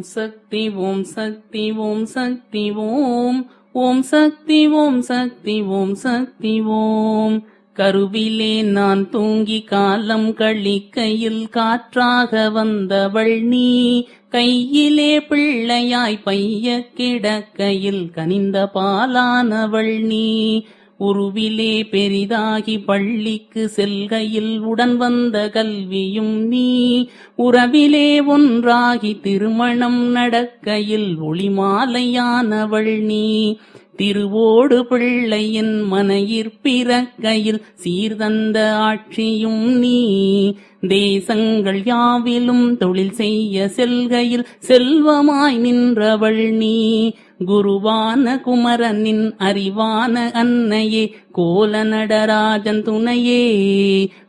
சக்தி ஓம் சக்தி ஓம் சக்தி ஓம். ஓம் சக்தி ஓம் சக்தி ஓம் சக்தி ஓம். கருவிலே நான் தூங்கி காலம் கழிக்கையில் காற்றாக வந்தவள் நீ. கையிலே பிள்ளையாய் பைய கிடக்கையில் கனிந்த பாலானவள் நீ. உருவிலே பெரிதாகி பள்ளிக்கு செல்கையில் உடன் வந்த கல்வியும் நீ. உறவிலே ஒன்றாகி திருமணம் நடக்கையில் ஒளிமாலையானவள் நீ. திருவோடு பிள்ளையின் மனையிற்பிறக்கையில் சீர்தந்த ஆட்சியும் நீ. தேசங்கள் யாவிலும் தொழில் செய்ய செல்கையில் செல்வமாய் நின்றவள் நீ. குருவான குமரனின் அறிவான அன்னையே கோல நடராஜன் துணையே.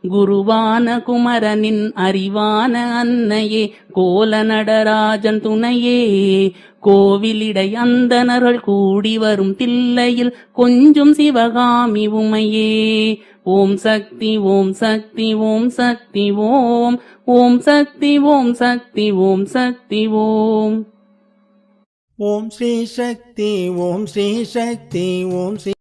குருவான குமரனின் அறிவான அன்னையே கோல நடராஜன் துணையே. கோவிலிடை அந்தனர்கள் கூடி வரும் தில்லையில் கொஞ்சம் சிவகாமி உமையே. ஓம் சக்தி ஓம் சக்தி ஓம் சக்தி ஓம். ஓம் சக்தி ஓம் சக்தி ஓம் சக்தி ஓம். ஓம் ஸ்ரீ சக்தி ஓம் ஸ்ரீ சக்தி ஓம் ஸ்ரீ